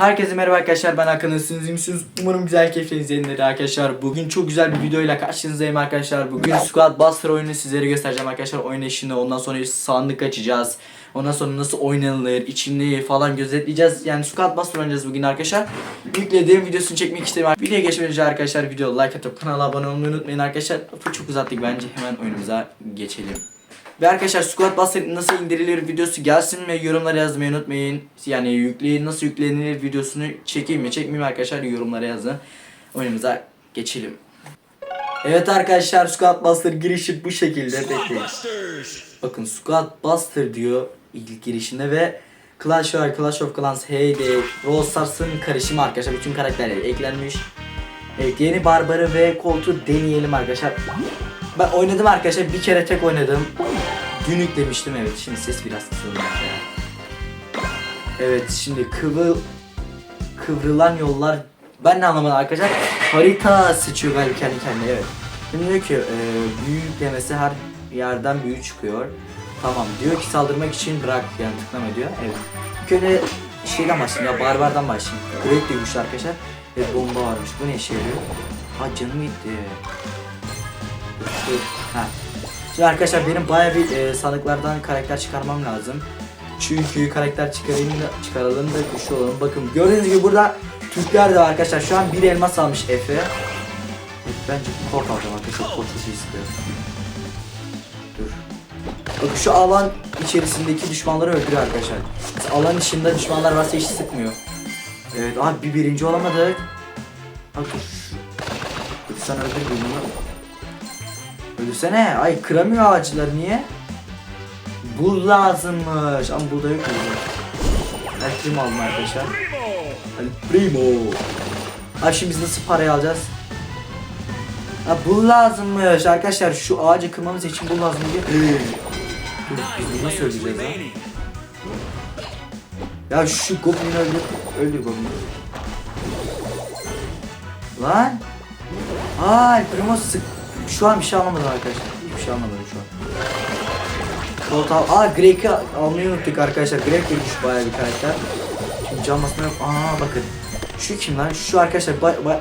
Herkese merhaba arkadaşlar ben Hakan nasılsınız iyi misiniz? Umarım güzel keyifleriniz yerindedir arkadaşlar. Bugün çok güzel bir videoyla karşınızdayım arkadaşlar. Bugün Squad Buster oyunu sizlere göstereceğim arkadaşlar. Eşliğinde ondan sonra sandık açacağız. Ondan sonra nasıl oynanılır, içini falan gözetleyeceğiz. Yani Squad Buster oynayacağız bugün arkadaşlar. Yüklediğim videosunu çekmek istedim. Videoya geçmeden önce arkadaşlar video like atıp kanala abone olmayı unutmayın arkadaşlar. Çok uzattık bence hemen oyunumuza geçelim. Ve arkadaşlar Squad Buster nasıl indirilir videosu gelsin ve yorumlara yazmayı unutmayın. Yani yükleyin nasıl yüklenilir videosunu çekeyim mi çekmeyeyim mi arkadaşlar yorumlara yazın. Oyunumuza geçelim. Evet arkadaşlar Squad Buster girişi bu şekilde bekleyin. Bakın Squad Buster diyor ilk girişinde ve Clash Royale, Clash of Clans, Heyday, Brawl Stars'ın karışımı arkadaşlar. Bütün karakterler eklenmiş. Evet yeni Barbar'ı ve Colt'u deneyelim arkadaşlar. Ben oynadım arkadaşlar bir kere tek oynadım. Dün yüklemiştim evet şimdi ses biraz kısıldı. arkadaşlar. Evet şimdi kıvıl kıvrılan yollar ben de anlamadım arkadaşlar. Harita seçiyor galiba kendi kendine evet. Şimdi diyor ki e, büyü demesi her yerden büyü çıkıyor. Tamam diyor ki saldırmak için bırak yani tıklama diyor. Evet. İlk önce şeyden başlayayım ya barbardan başlayayım. Great diyormuş arkadaşlar. Ve bomba varmış. Bu ne işe yarıyor? Ha canım gitti. Ha. Şimdi arkadaşlar benim baya bir e, sandıklardan karakter çıkarmam lazım. Çünkü karakter çıkarayım da çıkaralım da güçlü olalım. Bakın gördüğünüz gibi burada Türkler de var arkadaşlar. Şu an bir elmas almış Efe. Bence kort alacağım arkadaşlar. Çok iyi sıkıyor. Dur. Bakın şu alan içerisindeki düşmanları öldürüyor arkadaşlar. Mesela alan dışında düşmanlar varsa hiç sıkmıyor. Evet abi bir birinci olamadık. Bak dur. Dur sen öldür bunu. Öldürsene. Ay kıramıyor ağaçları niye? Bul lazımmış. Ama burada yok mu? El Primo aldım arkadaşlar. El Primo. Ay şimdi biz nasıl parayı alacağız? Ha bul lazımmış arkadaşlar şu ağacı kırmamız için bul lazım diye. Biz nasıl öldüreceğiz ha? Ya şu goblini öldür. Öldür goblini. Lan. Ay Primo sık. Şu an bir şey anlamadım arkadaşlar. Hiçbir şey anlamadım şu an. Total. Aa Greg'i almayı unuttuk arkadaşlar. Greg de güç bayağı bir karakter. Şimdi can basma yok. Aa bakın. Şu kim lan? Şu arkadaşlar. Bay, bay...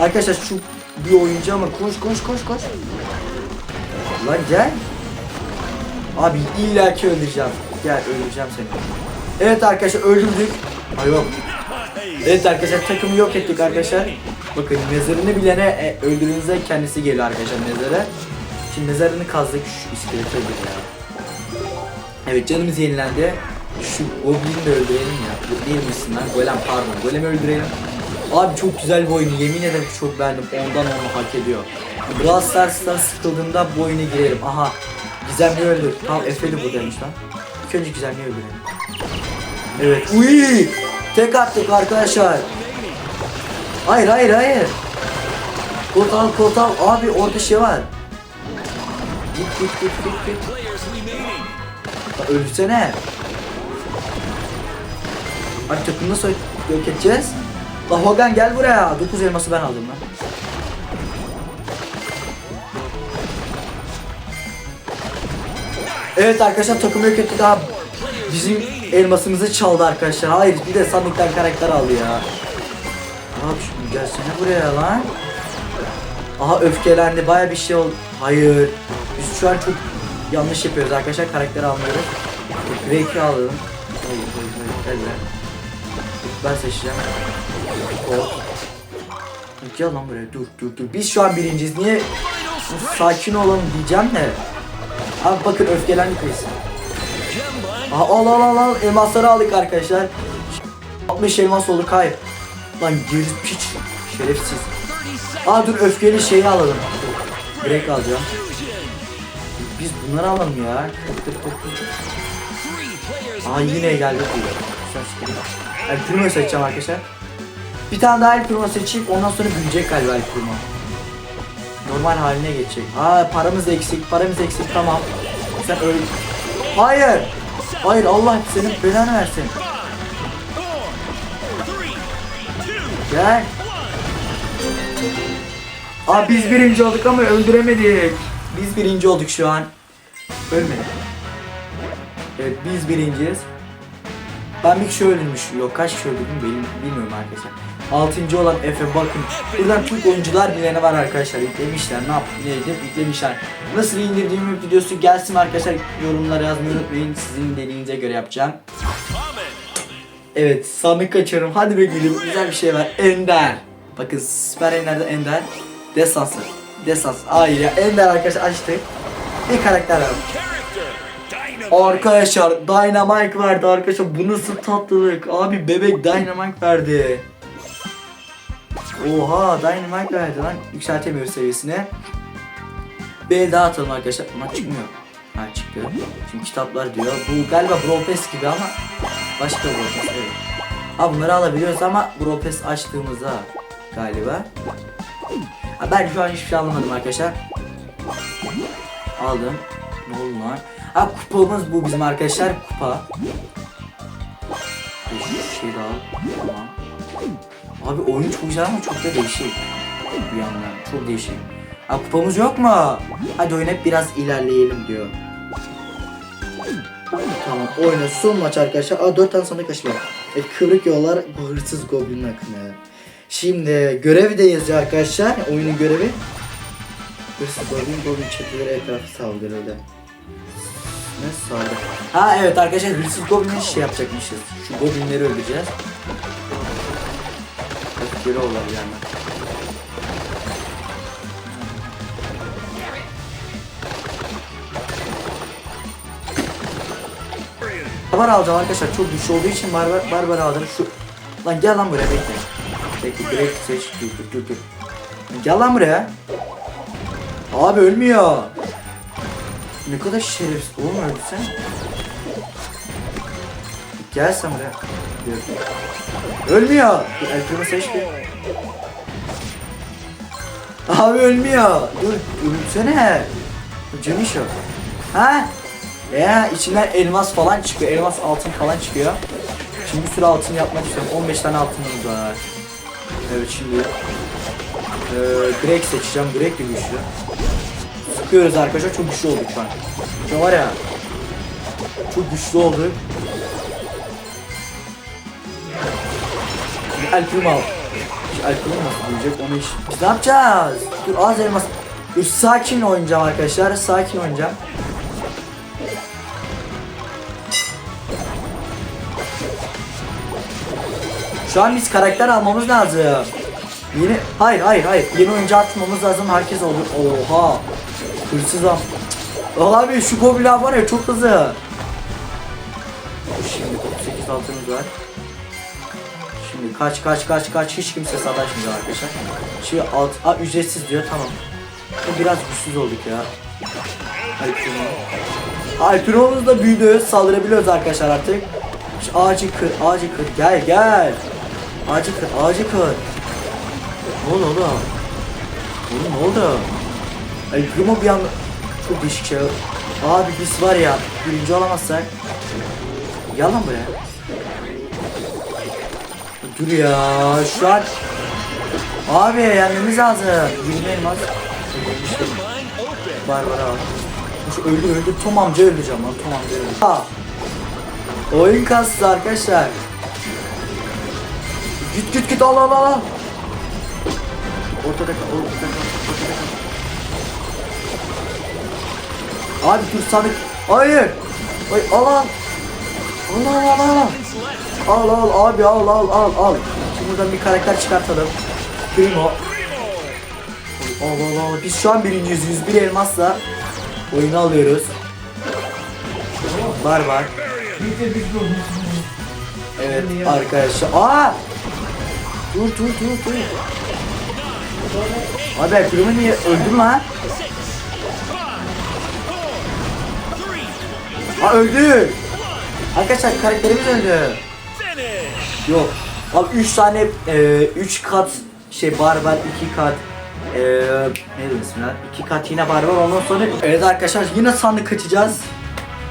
Arkadaşlar şu bir oyuncu ama koş koş koş koş. Lan gel. Abi illa ki öldüreceğim. Gel öldüreceğim seni. Evet arkadaşlar öldürdük. Ay yok. Evet arkadaşlar takımı yok ettik arkadaşlar. Bakın mezarını bilene e, öldürdüğünüzde kendisi geliyor arkadaşlar mezara. Şimdi mezarını kazdık şu iskelete ya. Evet canımız yenilendi. Şu goblini de öldürelim ya. Değil misin lan? Golem pardon. Golemi öldürelim. Abi çok güzel bir oyun. Yemin ederim çok beğendim. Ondan onu hak ediyor. Brawl Stars'tan sıkıldığımda bu oyuna girelim. Aha. Gizemli öldür. Tamam Efe'li bu demiş lan. İlk önce Gizemli öldürelim. Evet. Uy! Tek attık arkadaşlar. Hayır hayır hayır. Kod al. Abi orada şey var. Git git git git git. Ölsene. Abi takımı nasıl yok edeceğiz? La Hogan gel buraya. 9 elması ben aldım lan. Evet arkadaşlar takımı yok ettik abi. Bizim elmasımızı çaldı arkadaşlar. Hayır bir de sandıktan karakter aldı ya. Abi şu gelsene buraya lan. Aha öfkelendi baya bir şey oldu. Hayır. Biz şu an çok yanlış yapıyoruz arkadaşlar. Karakter almıyoruz. Break'i alalım. Hayır hayır hayır. Gel lan. Ben seçeceğim. Hop. Gel lan buraya dur dur dur. Biz şu an birinciyiz. Niye sakin olalım diyeceğim de. Abi bakın öfkelendik biz. Aha, al al al al elmasları aldık arkadaşlar. 60 elmas olur hayır. Lan geri piç şerefsiz. Aa dur öfkeli şeyi alalım. Break alacağım. Biz bunları alalım ya. Tık. Aa yine geldi diyor. El Primo seçeceğim arkadaşlar. Bir tane daha El Primo seçeyim ondan sonra büyüyecek galiba El Primo. Normal haline geçecek. Aa paramız eksik, paramız eksik tamam. Sen öl. Hayır. Hayır Allah senin belanı versin. Gel. Aa biz birinci olduk ama öldüremedik. Biz birinci olduk şu an. Ölmedi. Evet biz birinciyiz. Ben bir kişi ölmüş. Yok kaç kişi öldürdüm benim bilmiyorum arkadaşlar. Altıncı olan Efe bakın. Buradan Türk oyuncular bilene var arkadaşlar. Yüklemişler. Ne yapıp ne edip yüklemişler. Nasıl indirdiğim videosu gelsin arkadaşlar. Yorumlara yazmayı unutmayın. Sizin dediğinize göre yapacağım. Evet Sami kaçıyorum. Hadi be gülüm. Güzel bir şey var. Ender. Bakın Süper Ender'de Ender. Desansı. Desans. Hayır ya. Ender arkadaşlar açtık. Bir karakter var. Arkadaşlar Dynamite verdi arkadaşlar bu nasıl tatlılık abi bebek Dynamite verdi Oha Dynamite verdi lan yükseltemiyoruz seviyesine Bir daha atalım arkadaşlar ama çıkmıyor Ha çıktı Şimdi kitaplar diyor bu galiba Brawl gibi ama başka Brawl Pass evet Ha bunları alabiliyoruz ama Brawl Pass açtığımızda galiba ha, Ben şu an hiçbir şey anlamadım arkadaşlar Aldım ne oldu lan? Ha kupamız bu bizim arkadaşlar kupa. Bir şey daha. Tamam. Abi oyun çok güzel ama çok da değişik. Bir yandan çok değişik. Ha kupamız yok mu? Hadi oyun hep biraz ilerleyelim diyor. Tamam oyna son maç arkadaşlar. Aa 4 tane sandık açılıyor. Evet, kıvrık yollar bu hırsız goblinin akını. Şimdi görev de yazıyor arkadaşlar. Oyunun görevi. Hırsız goblin goblin çeteleri etrafı saldırırdı. Ne sağda? Ha evet arkadaşlar hırsız goblin şey yapacakmışız. Şu goblinleri öldüreceğiz. Bak geri ollar yani. Barbar alacağım arkadaşlar. Çok güçlü olduğu için barbar, barbar aldım. Şu Lan gel lan buraya bekle. Bekle direkt seç. Dur dur dur dur. Gel lan buraya. Abi ölmüyor. Ne kadar şerefsiz. Oğlum öldü sen Gel sen buraya. Dur. Ölmüyor. Dur el kırma seç bir. Abi ölmüyor. Dur ölsene Canı şu Ha ya içinden elmas falan çıkıyor. Elmas altın falan çıkıyor. Şimdi bir sürü altın yapmak istiyorum. 15 tane altınımız var. Evet şimdi ee, Greg seçeceğim. Greg de güçlü. Sıkıyoruz arkadaşlar. Çok güçlü olduk şu. Şu var ya. Çok güçlü olduk. El al. El Primo nasıl büyüyecek onu iş. Biz ne yapacağız? Dur az elmas. Dur sakin oynayacağım arkadaşlar. Sakin oynayacağım. Şu an biz karakter almamız lazım. Yeni hayır hayır hayır yeni oyuncu atmamız lazım herkes olur. Oha. Hırsız am. Abi şu goblin var ya çok hızlı. Şimdi 38 altımız var. Şimdi kaç kaç kaç kaç hiç kimse sataşmıyor arkadaşlar. Şimdi alt a, ücretsiz diyor tamam. Biraz güçsüz olduk ya. Alpino'muz da büyüdü. Saldırabiliyoruz arkadaşlar artık. Şu ağacı kır, ağacı kır. Gel gel. Ağacı kır, ağacı kır. Ne oldu oğlum? Oğlum ne oldu? Ay Primo bir anda çok değişik şey. Abi biz var ya birinci olamazsak. Yalan buraya. Dur ya şu an. Abi yenmemiz lazım. Yirmi elmas. Barbara al. Şu öldür öldür Tom amca öldüreceğim lan Tom amca. Ha. Oyun kastı arkadaşlar. Git git git al al al. Ortada kal, ortada kal, ortada kal. Abi dur sabit. Hayır. Ay al al. Al al al al. Al al abi al al al al. Şimdi buradan bir karakter çıkartalım. Primo. Al al al. Biz şu an birinciyiz. 101 elmasla oyunu alıyoruz. Var var. Evet arkadaşlar. Aa! Dur dur dur dur. Abi Primo niye öldün lan? Aa öldü. Arkadaşlar karakterimiz öldü. Yok. Abi 3 tane 3 kat şey barbar 2 kat e, ne dedim ismini? 2 kat yine barbar ondan sonra Evet arkadaşlar yine sandık açacağız.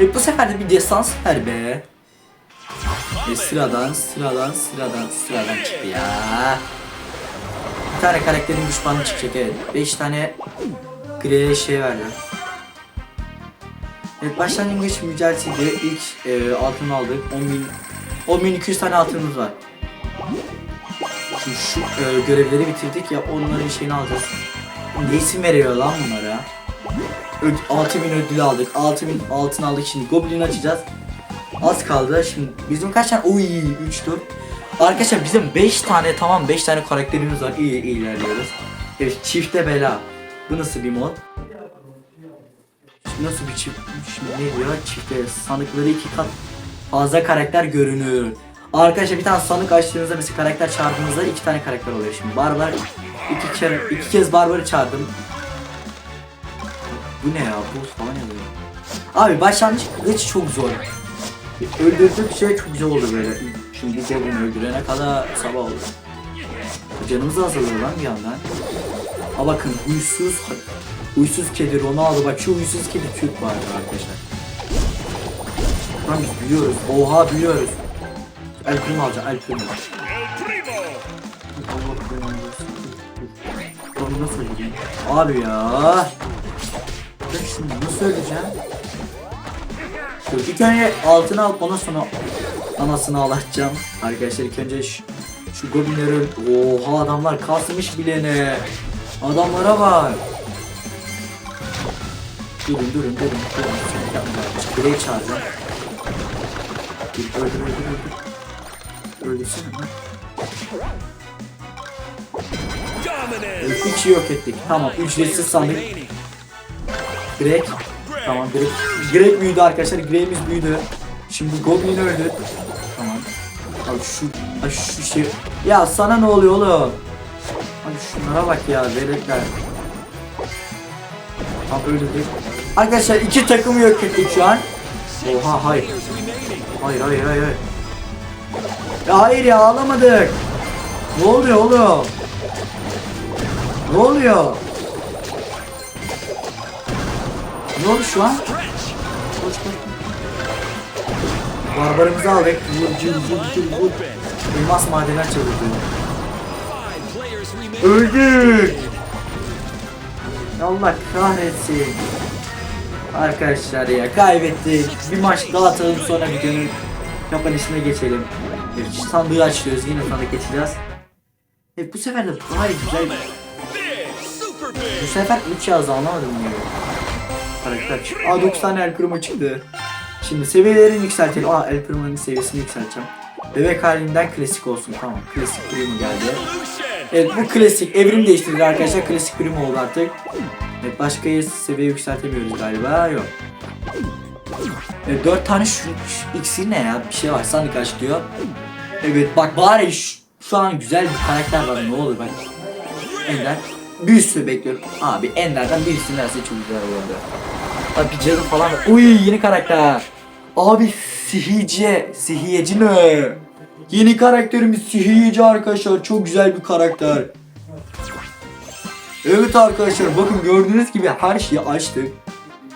E, bu sefer de bir desans her be. E, sıradan sıradan sıradan sıradan çıktı ya. Bir tane karakterin düşmanı çıkacak evet. 5 tane gri şey verdi. Evet başlangıç mücadelesi diyor. İlk e, altını aldık. 10.000 10.200 tane altınımız var. Şimdi şu e, görevleri bitirdik ya onların şeyini alacağız. Ne isim veriyor lan bunlara? Ö- 6000 ödül aldık. 6000 altın aldık şimdi. Goblin açacağız. Az kaldı. Şimdi bizim kaç tane? Oy 3 4. Arkadaşlar bizim 5 tane tamam 5 tane karakterimiz var. İyi ilerliyoruz. Evet çifte bela. Bu nasıl bir mod? Nasıl bir çift? Şimdi ne diyor? Çifte sanıkları iki kat fazla karakter görünür. Arkadaşlar bir tane sanık açtığınızda mesela karakter çağırdığınızda iki tane karakter oluyor şimdi. Barbar iki kere iki kez barbarı çağırdım. Bu ne ya? Bu falan yazıyor. Abi başlangıç çok zor. Öldürdük şey çok güzel oldu böyle. Şimdi bu goblin öldürene kadar sabah oldu. Canımız azalıyor lan bir yandan. Ha bakın huysuz huysuz kedi Ronaldo bak şu huysuz kedi Türk vardı arkadaşlar. Lan biz biliyoruz. Oha biliyoruz. El Primo alacağım El Primo. Onu nasıl? Abi ya. Ben şimdi nasıl öleceğim? Dur ilk önce altını alıp ondan sonra anasını ağlatacağım. Arkadaşlar ilk önce şu, şu goblinleri Oha adamlar kasmış bile ne. Adamlara bak. Durun durun durun durun. Burayı çağıracağım. Öldür öldür öldür. Öldürsene lan. Hiç yok ettik. Tamam ücretsiz sandık. Greg. Tamam Greg. Greg büyüdü arkadaşlar. Greg'imiz büyüdü. Şimdi Goblin öldü. Tamam. Abi şu, abi şu şey. Ya sana ne oluyor oğlum? Abi şunlara bak ya veletler. Tamam öldürdük. Arkadaşlar iki takımı yok ettik şu an. Oha hayır. Hayır hayır hayır. Ya hayır ya ağlamadık. Ne oluyor oğlum? Ne oluyor? Ne oldu şu an? Koş koş. Barbarımızı aldık. Vur. Elmas madenler çalışıyor. Öldük. Allah kahretsin. Arkadaşlar ya kaybettik. Bir maç daha atalım sonra videonun kapanışına geçelim. Evet, sandığı açıyoruz yine sandık geçeceğiz. Evet, bu sefer de bari güzel bu sefer 3 yazdı anlamadım niye. Karakter. Aa 9 tane El Primo çıktı. Şimdi seviyelerini yükseltelim. Aa El Primo'nun seviyesini yükselteceğim. Bebek halinden klasik olsun tamam. Klasik Primo geldi. Evet bu klasik. Evrim değiştirdi arkadaşlar. Klasik Primo oldu artık. Evet başka seviye yükseltemiyoruz galiba. Yok. Evet 4 tane şu, şu iksir ne ya? Bir şey var. Sandık aç diyor. Evet bak bari şu, şu an güzel bir karakter var. Ne olur bak. Ender. Bir sürü bekliyorum. Abi Ender'den birisini verse çok güzel olurdu. Abi canım falan. Uy yeni karakter. Abi sihirci. Sihirci ne? Yeni karakterimiz sihirci arkadaşlar. Çok güzel bir karakter. Evet arkadaşlar bakın gördüğünüz gibi her şeyi açtık.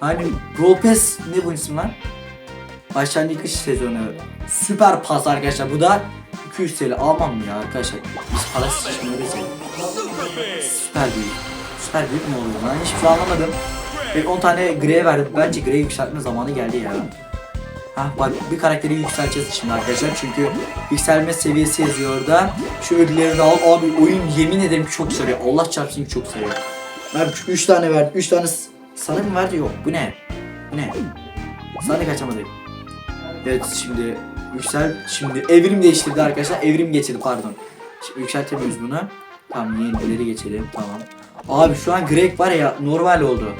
Hani Ropes ne bu isim lan? Başlangıç sezonu. Süper pas arkadaşlar. Bu da 200 TL almam mı ya arkadaşlar? Biz parasız ya. Süper büyük. Süper büyük mü oluyor lan? Hiçbir şey anlamadım. Ve 10 tane grey verdim. Bence grey yükseltme zamanı geldi ya. Hah bak bir karakteri yükselteceğiz şimdi arkadaşlar çünkü yükselme seviyesi yazıyor orada. Şu ödülleri de al. Abi oyun yemin ederim çok sarıyor. Allah çarpsın çok sarıyor. Ben 3 tane verdim. 3 tane sana mı verdi? Yok. Bu ne? Bu ne? Sana kaçamadık. Evet şimdi yüksel şimdi evrim değiştirdi arkadaşlar. Evrim geçirdi pardon. Şimdi yükseltemiyoruz bunu. Tamam yenileri geçelim. Tamam. Abi şu an Greg var ya normal oldu.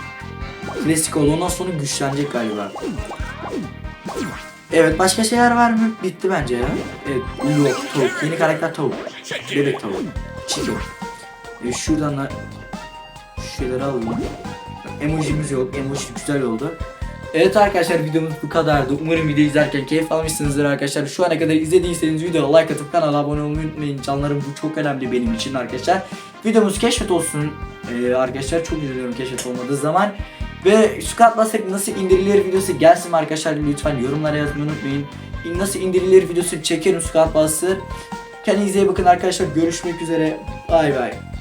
Klasik oldu. Ondan sonra güçlenecek galiba. Evet başka şeyler var mı? Bitti bence ya. Evet yok tavuk. Yeni karakter tavuk. Bebek tavuk. Chicken. E, şuradan da şeyleri alalım. Emojimiz yok. Emoji güzel oldu. Evet arkadaşlar videomuz bu kadardı. Umarım videoyu izlerken keyif almışsınızdır arkadaşlar. Şu ana kadar izlediyseniz videoya like atıp kanala abone olmayı unutmayın. Canlarım bu çok önemli benim için arkadaşlar. Videomuz keşfet olsun ee, arkadaşlar. Çok üzülüyorum keşfet olmadığı zaman. Ve Squad Basket nasıl indirilir videosu gelsin arkadaşlar lütfen yorumlara yazmayı unutmayın. Nasıl indirilir videosu çekerim Squad Basket. Kendinize iyi bakın arkadaşlar. Görüşmek üzere. Bay bay.